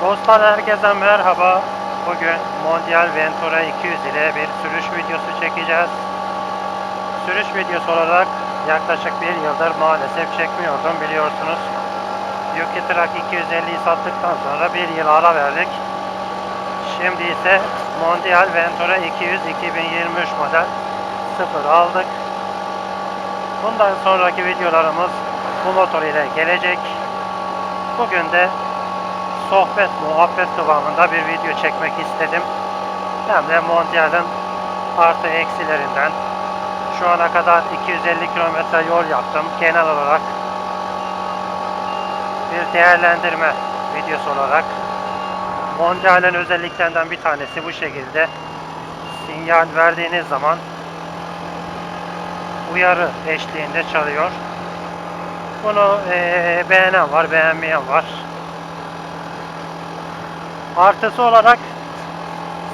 Dostlar herkese merhaba. Bugün Mondial Ventura 200 ile bir sürüş videosu çekeceğiz. Sürüş videosu olarak yaklaşık bir yıldır maalesef çekmiyordum biliyorsunuz. Yuki Truck 250'yi sattıktan sonra bir yıl ara verdik. Şimdi ise Mondial Ventura 200 2023 model 0 aldık. Bundan sonraki videolarımız bu motor ile gelecek. Bugün de sohbet, muhabbet kıvamında bir video çekmek istedim. Hem de Mondial'ın artı eksilerinden şu ana kadar 250 kilometre yol yaptım. Genel olarak bir değerlendirme videosu olarak Mondial'in özelliklerinden bir tanesi bu şekilde sinyal verdiğiniz zaman uyarı eşliğinde çalıyor. Bunu eee, beğenen var, beğenmeyen var. Artısı olarak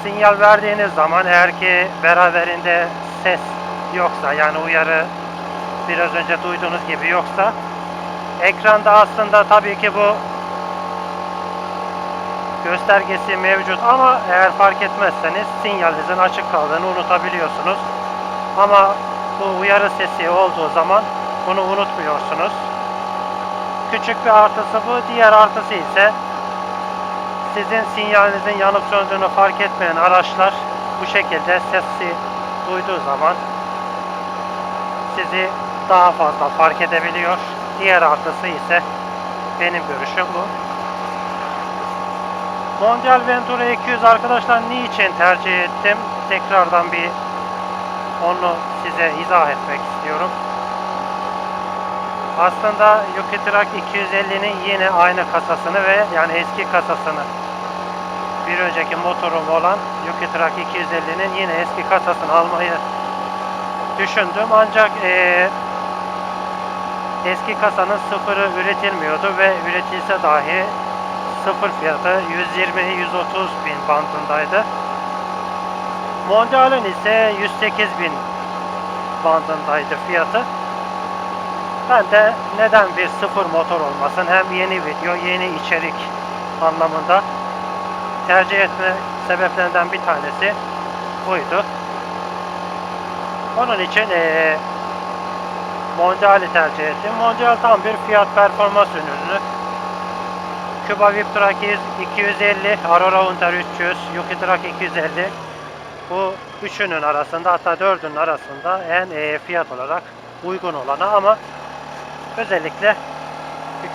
sinyal verdiğiniz zaman eğer ki beraberinde ses yoksa yani uyarı biraz önce duyduğunuz gibi yoksa ekranda aslında tabii ki bu göstergesi mevcut ama eğer fark etmezseniz sinyalinizin açık kaldığını unutabiliyorsunuz. Ama bu uyarı sesi olduğu zaman bunu unutmuyorsunuz. Küçük bir artısı bu. Diğer artısı ise sizin sinyalinizin yanıp söndüğünü fark etmeyen araçlar bu şekilde sesi duyduğu zaman sizi daha fazla fark edebiliyor. Diğer artısı ise benim görüşüm bu. Mondial Ventura 200 arkadaşlar niçin tercih ettim? Tekrardan bir onu size izah etmek istiyorum. Aslında Yuki Truck 250'nin yine aynı kasasını ve yani eski kasasını bir önceki motorum olan Yuki Truck 250'nin yine eski kasasını almayı düşündüm. Ancak eee, eski kasanın sıfırı üretilmiyordu ve üretilse dahi sıfır fiyatı 120-130 bin bandındaydı. Mondial'in ise 108 bin bandındaydı fiyatı. Ben de neden bir sıfır motor olmasın hem yeni video yeni içerik anlamında tercih etme sebeplerinden bir tanesi buydu. Onun için eee Mondial'i tercih ettim. Mondial tam bir fiyat performans ürünü. Cuba VIP Truck 250, Aurora Hunter 300, Yuki Truck 250. Bu üçünün arasında hatta dördünün arasında en eee, fiyat olarak uygun olanı ama özellikle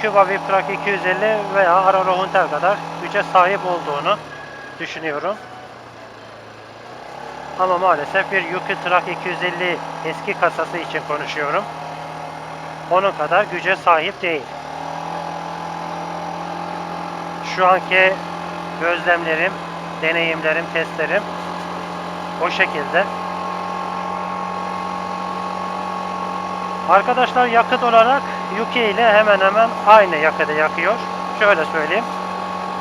Cuba VIP Truck 250 veya Aurora Hunter kadar güce sahip olduğunu düşünüyorum. Ama maalesef bir Yuki Truck 250 eski kasası için konuşuyorum. Onun kadar güce sahip değil. Şu anki gözlemlerim, deneyimlerim, testlerim o şekilde. Arkadaşlar yakıt olarak Yuki ile hemen hemen aynı yakıtı yakıyor. Şöyle söyleyeyim.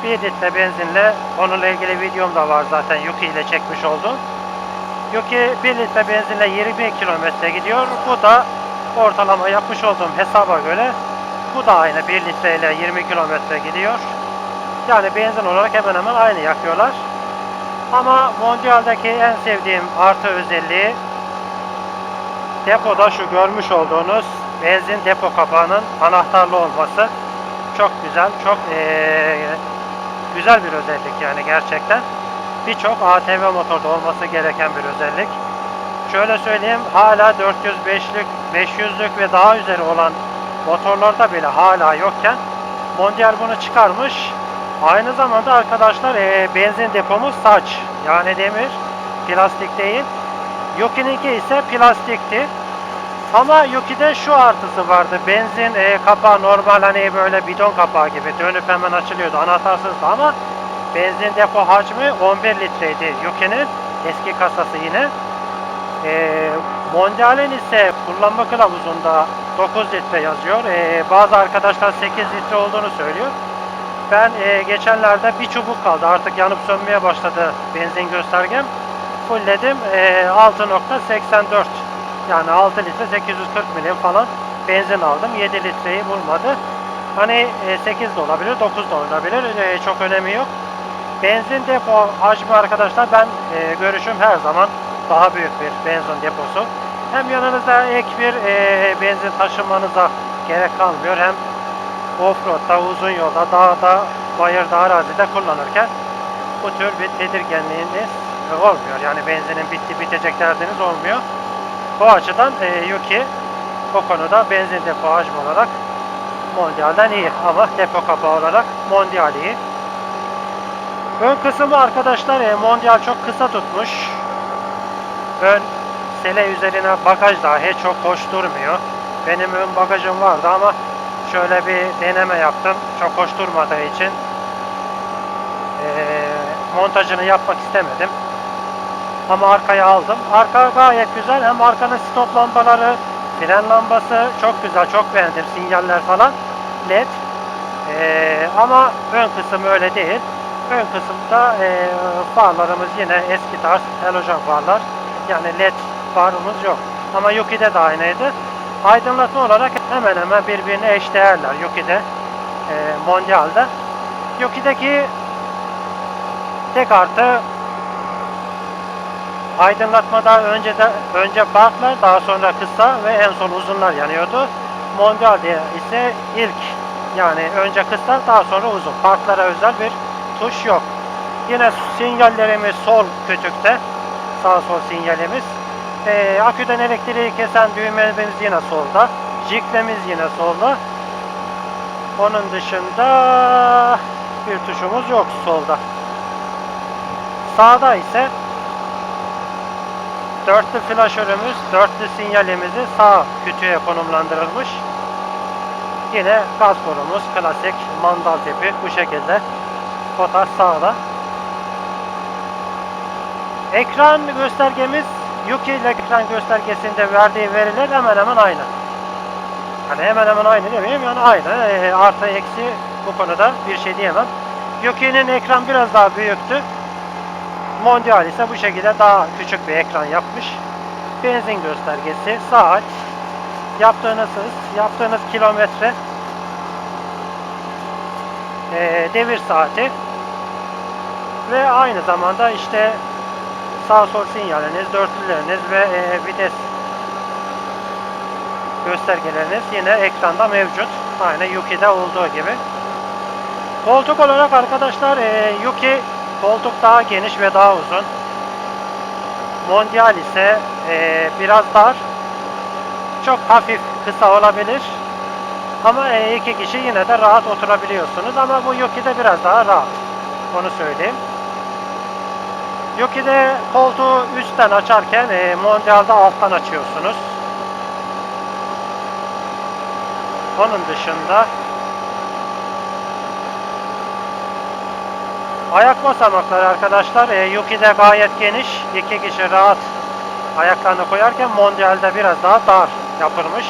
1 litre benzinle onunla ilgili videom da var zaten Yuki ile çekmiş oldum. Yuki 1 litre benzinle 20 kilometre gidiyor. Bu da ortalama yapmış olduğum hesaba göre bu da aynı 1 litre ile 20 kilometre gidiyor. Yani benzin olarak hemen hemen aynı yakıyorlar. Ama Mondial'daki en sevdiğim artı özelliği depoda şu görmüş olduğunuz benzin depo kapağının anahtarlı olması çok güzel, çok eee, güzel bir özellik yani gerçekten. Birçok ATV motorda olması gereken bir özellik. Şöyle söyleyeyim, hala 405'lük, 500'lük ve daha üzeri olan motorlarda bile hala yokken Mondial bunu çıkarmış. Aynı zamanda arkadaşlar eee, benzin depomuz saç yani demir, plastik değil. Yuki'ninki ise plastikti. Ama Yuki'de şu artısı vardı. Benzin e, kapağı normal hani böyle bidon kapağı gibi dönüp hemen açılıyordu. Anahtarsızdı ama benzin depo hacmi 11 litreydi Yuki'nin. Eski kasası yine. E, Mondial'in ise kullanma kılavuzunda 9 litre yazıyor. E, bazı arkadaşlar 8 litre olduğunu söylüyor. Ben e, geçenlerde bir çubuk kaldı. Artık yanıp sönmeye başladı benzin göstergem. Fullledim. E, 6.84 yani 6 litre 840 milim falan benzin aldım. 7 litreyi bulmadı. Hani e, 8 de olabilir, 9 da olabilir. E, çok önemi yok. Benzin depo hacmi arkadaşlar ben e, görüşüm her zaman daha büyük bir benzin deposu. Hem yanınızda ek bir e, benzin taşımanıza gerek kalmıyor. Hem offroad'da, uzun yolda, dağda, bayırda, arazide kullanırken bu tür bir tedirginliğiniz olmuyor. Yani benzinin bitti bitecek derdiniz olmuyor. Bu açıdan e, Yuki o konuda benzin depo hacmi olarak Mondial'den iyi ama depo kapağı olarak Mondial iyi. Ön kısmı arkadaşlar e, Mondial çok kısa tutmuş. Ön sele üzerine bagaj dahi çok hoş durmuyor. Benim ön bagajım vardı ama şöyle bir deneme yaptım. Çok hoş durmadığı için e, montajını yapmak istemedim. Ama arkaya aldım. Arka gayet güzel. Hem arkanın stop lambaları, fren lambası çok güzel. Çok beğendim. Sinyaller falan. LED. Ee, ama ön kısım öyle değil. Ön kısımda e, farlarımız yine eski tarz halojen farlar. Yani LED farımız yok. Ama Yuki'de de aynıydı. Aydınlatma olarak hemen hemen birbirine eşdeğerler. Yuki'de, e, Mondial'da. Yuki'deki tek artı aydınlatmada önce de önce farklar daha sonra kısa ve en son uzunlar yanıyordu. Mondial'de ise ilk yani önce kısa daha sonra uzun. Farklara özel bir tuş yok. Yine sinyallerimiz sol kütükte. Sağ sol sinyalimiz. Ee, aküden elektriği kesen düğmemiz yine solda. Jiklemiz yine solda. Onun dışında bir tuşumuz yok solda. Sağda ise dörtlü flaşörümüz, dörtlü sinyalimizi sağ kütüğe konumlandırılmış. Yine gaz kolumuz klasik mandal tipi bu şekilde. Potas sağda. Ekran göstergemiz Yuki ile ekran göstergesinde verdiği veriler hemen hemen aynı. Hani hemen hemen aynı demeyeyim yani aynı. E, artı eksi bu konuda bir şey diyemem. Yuki'nin ekran biraz daha büyüktü. Mondial ise bu şekilde daha küçük bir ekran yapmış. Benzin göstergesi, saat, yaptığınız hız, yaptığınız kilometre, e, devir saati ve aynı zamanda işte sağ sol sinyaliniz, dörtlüleriniz ve e, vites göstergeleriniz yine ekranda mevcut. Aynı Yuki'de olduğu gibi. Koltuk olarak arkadaşlar e, Yuki koltuk daha geniş ve daha uzun. Mondial ise e, biraz dar. Çok hafif kısa olabilir. Ama e, iki kişi yine de rahat oturabiliyorsunuz. Ama bu Yuki'de biraz daha rahat. Onu söyleyeyim. Yuki'de koltuğu üstten açarken e, Mondial'da alttan açıyorsunuz. Onun dışında ayak basamakları arkadaşlar e, Yuki'de gayet geniş. iki kişi rahat ayaklarını koyarken Mondial'de biraz daha dar yapılmış.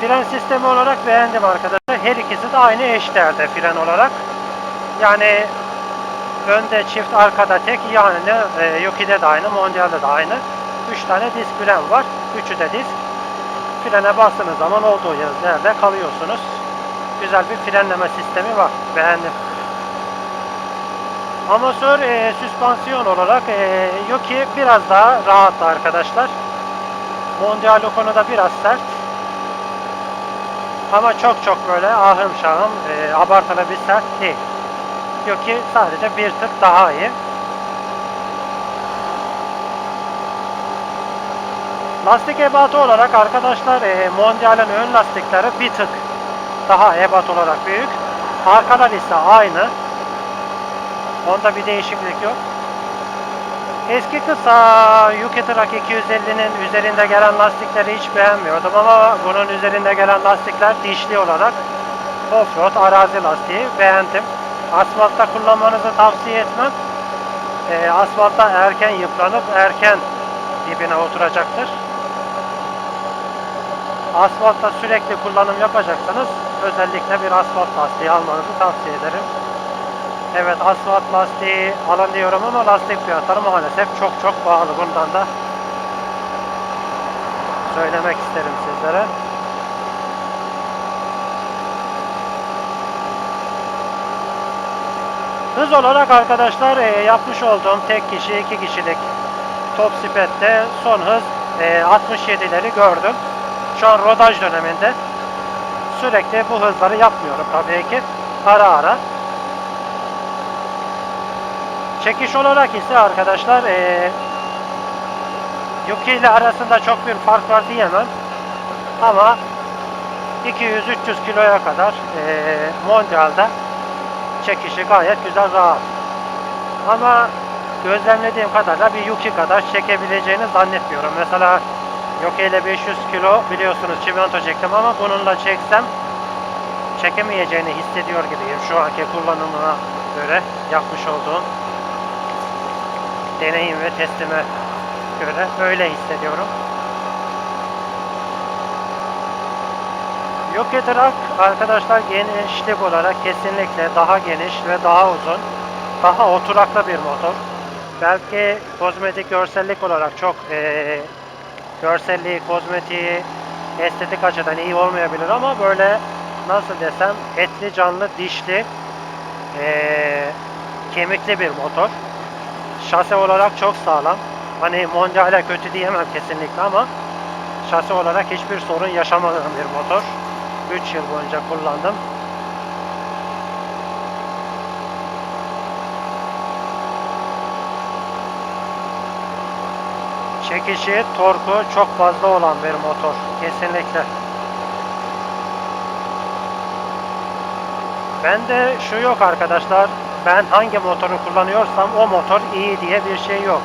Fren sistemi olarak beğendim arkadaşlar. Her ikisi de aynı eşdeğerde fren olarak. Yani önde çift arkada tek yani e, Yuki'de de aynı Mondial'de de aynı. 3 tane disk fren var. Üçü de disk. Frene bastığınız zaman olduğu yerde kalıyorsunuz. Güzel bir frenleme sistemi var. Beğendim. Amatör e, süspansiyon olarak e, Yuki biraz daha rahat arkadaşlar. Mondial o konuda biraz sert. Ama çok çok böyle ahım şahım e, abartılı bir sert değil. Yuki sadece bir tık daha iyi. Lastik ebatı olarak arkadaşlar e, Mondial'in ön lastikleri bir tık daha ebat olarak büyük. Arkalar ise aynı. Onda bir değişiklik yok. Eski kısa Yuki Truck 250'nin üzerinde gelen lastikleri hiç beğenmiyordum ama bunun üzerinde gelen lastikler dişli olarak offroad arazi lastiği beğendim. Asfaltta kullanmanızı tavsiye etmem. E, asfaltta erken yıpranıp erken dibine oturacaktır. Asfaltta sürekli kullanım yapacaksanız özellikle bir asfalt lastiği almanızı tavsiye ederim. Evet asfalt lastiği alın diyorum ama lastik fiyatları maalesef çok çok pahalı. Bundan da söylemek isterim sizlere. Hız olarak arkadaşlar e, yapmış olduğum tek kişi iki kişilik top sipette son hız e, 67'leri gördüm. Şu an rodaj döneminde. Sürekli bu hızları yapmıyorum tabii ki. Ara ara. Çekiş olarak ise arkadaşlar e, Yuki ile arasında çok bir fark var diyemem. Ama 200-300 kiloya kadar e, Mondial'da çekişi gayet güzel rahat. Ama gözlemlediğim kadarıyla bir Yuki kadar çekebileceğini zannetmiyorum. Mesela Yuki ile 500 kilo biliyorsunuz çimento çektim ama bununla çeksem çekemeyeceğini hissediyor gibiyim şu anki kullanımına göre yapmış olduğum deneyim ve testime göre öyle hissediyorum. Yuki Truck arkadaşlar genişlik olarak kesinlikle daha geniş ve daha uzun, daha oturaklı bir motor. Belki kozmetik görsellik olarak çok eee görselliği, kozmetiği, estetik açıdan iyi olmayabilir ama böyle nasıl desem etli, canlı, dişli, eee, kemikli bir motor. Şase olarak çok sağlam. Hani Mondial'e kötü diyemem kesinlikle ama şase olarak hiçbir sorun yaşamadığım bir motor. 3 yıl boyunca kullandım. Çekişi, torku çok fazla olan bir motor. Kesinlikle. Bende şu yok arkadaşlar. Ben hangi motoru kullanıyorsam o motor iyi diye bir şey yok.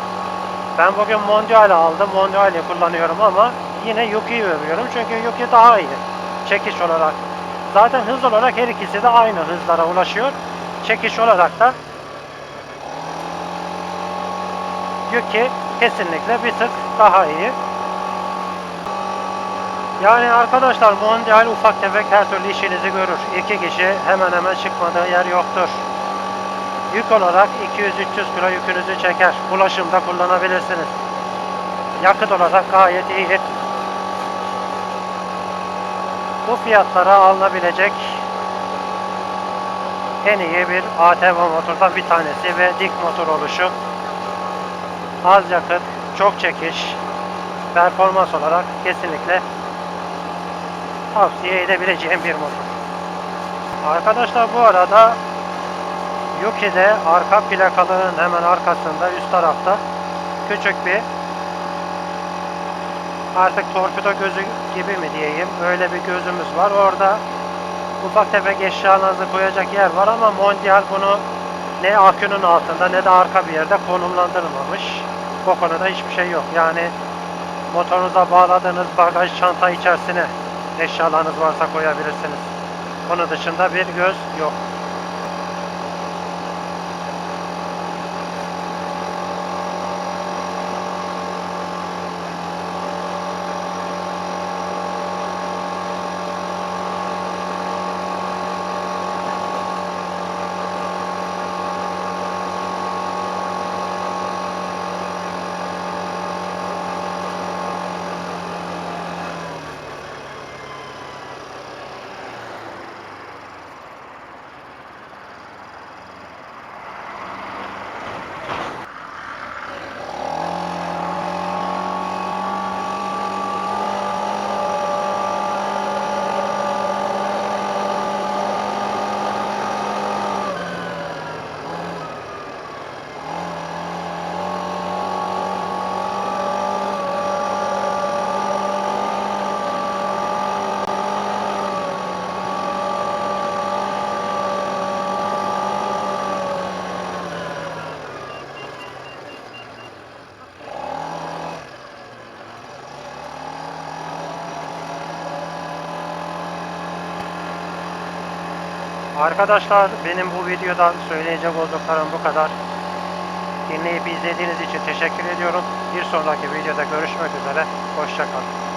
Ben bugün Mondial aldım. Mondial'i kullanıyorum ama yine Yuki'yi övüyorum. Çünkü Yuki daha iyi. Çekiş olarak. Zaten hız olarak her ikisi de aynı hızlara ulaşıyor. Çekiş olarak da Yuki kesinlikle bir tık daha iyi. Yani arkadaşlar Mondial ufak tefek her türlü işinizi görür. İki kişi hemen hemen çıkmadığı yer yoktur. Yük olarak 200-300 kilo yükünüzü çeker. Ulaşımda kullanabilirsiniz. Yakıt olarak gayet iyi. Bu fiyatlara alınabilecek en iyi bir ATV motordan bir tanesi ve dik motor oluşu. Az yakıt, çok çekiş, performans olarak kesinlikle tavsiye edebileceğim bir motor. Arkadaşlar bu arada Yuki'de arka plakalığın hemen arkasında üst tarafta küçük bir artık torpido gözü gibi mi diyeyim öyle bir gözümüz var. Orada ufak tefek eşyalarınızı koyacak yer var ama Mondial bunu ne akünün altında ne de arka bir yerde konumlandırılmamış. O konuda hiçbir şey yok. Yani motorunuza bağladığınız bagaj çanta içerisine eşyalarınız varsa koyabilirsiniz. Onun dışında bir göz yok. Arkadaşlar benim bu videoda söyleyecek olduklarım bu kadar. Dinleyip izlediğiniz için teşekkür ediyorum. Bir sonraki videoda görüşmek üzere. Hoşçakalın.